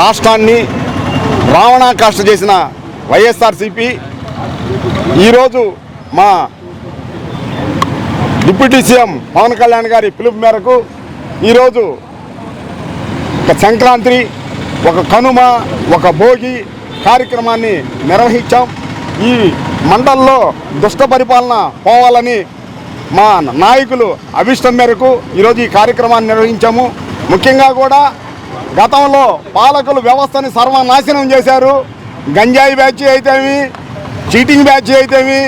రాష్ట్రాన్ని రావణాకాష్ట చేసిన వైఎస్ఆర్సిపి ఈరోజు మా డిప్యూటీ సీఎం పవన్ కళ్యాణ్ గారి పిలుపు మేరకు ఈరోజు ఒక సంక్రాంతి ఒక కనుమ ఒక భోగి కార్యక్రమాన్ని నిర్వహించాం. ఈ మండల్లో దుష్ట పరిపాలన పోవాలని మా నాయకులు అభిష్టం మేరకు ఈరోజు ఈ కార్యక్రమాన్ని నిర్వహించాము. ముఖ్యంగా కూడా గతంలో పాలకులు వ్యవస్థని సర్వనాశనం చేశారు. గంజాయి బ్యాచ్ అయితేమి చీటింగ్ బ్యాచ్ అయితేమి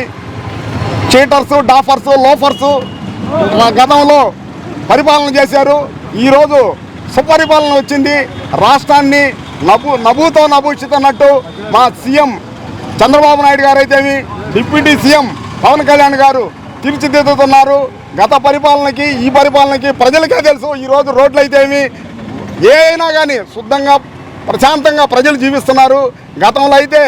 చీటర్స్ డాఫర్స్ లోఫర్స్ గతంలో పరిపాలన చేశారు. ఈరోజు సుపరిపాలన వచ్చింది. రాష్ట్రాన్ని నభూ నభూతో నభూషితన్నట్టు మా సీఎం చంద్రబాబు నాయుడు గారు అయితేమి డిప్యూటీ సీఎం పవన్ కళ్యాణ్ గారు తీర్చిదిద్దుతున్నారు. గత పరిపాలనకి ఈ పరిపాలనకి ప్రజలకే తెలుసు. ఈరోజు రోడ్లు అయితేమి ఏ అయినా కానీ శుద్ధంగా ప్రశాంతంగా ప్రజలు జీవిస్తున్నారు గతంలో అయితే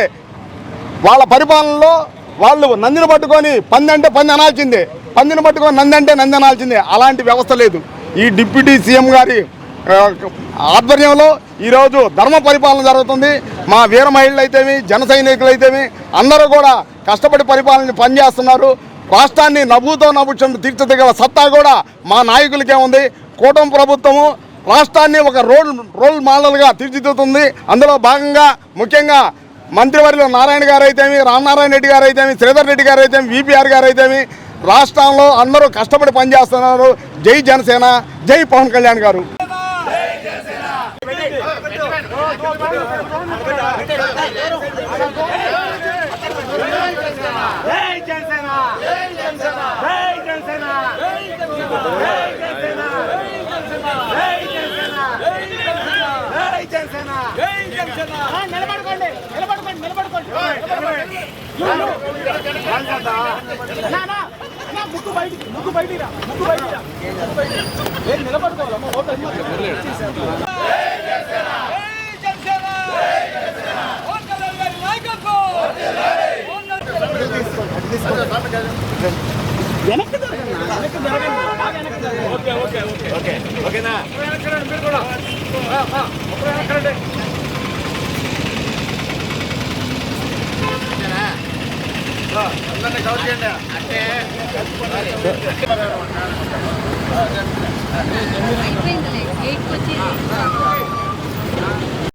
వాళ్ళ పరిపాలనలో వాళ్ళు నందిని పట్టుకొని పంది అంటే పంది అనాల్సిందే పందిని పట్టుకొని నంది అంటే నంది అనాల్సిందే అలాంటి వ్యవస్థ లేదు ఈ డిప్యూటీ సీఎం గారి ఆధ్వర్యంలో ఈరోజు ధర్మ పరిపాలన జరుగుతుంది మా వీర మహిళలు అయితేమి జన సైనికులు అయితేమి అందరూ కూడా కష్టపడి పరిపాలన పనిచేస్తున్నారు రాష్ట్రాన్ని నవ్వుతో నవ్వుచం తీర్చిదిగల సత్తా కూడా మా నాయకులకే ఉంది కూటమి ప్రభుత్వము రాష్ట్రాన్ని ఒక రోల్ రోల్ మోడల్గా తీర్చిదిద్దుతుంది. అందులో భాగంగా ముఖ్యంగా మంత్రివర్యులు నారాయణ గారు అయితేమి రామనారాయణ రెడ్డి గారు అయితేమి శ్రీధర్ రెడ్డి గారు అయితేమి విపిఆర్ గారు అయితేమి రాష్ట్రంలో అందరూ కష్టపడి పనిచేస్తున్నారు. జై జనసేన జై పవన్ కళ్యాణ్ గారు జై జనసేన జై జనసేన జై జనసేన జై జనసేన జై జనసేన జై జనసేన జై జనసేన నిలబడుకోండి నిలబడుకోండి నిలబడుకోండి నా నా నా ముక్కు బయటికి ముక్కు బయటికి రా ముక్కు బయటికి రా ఏం నిలబడుకోవాలమ్మా నాయకత్వం వెనక్కి వెనక్కి జరగండి ఓకే ఓకే ఓకే. ఓకే ఓకేనా? మీరు కూడా. అయిపోయిందిలే. ఎయిట్కి వచ్చి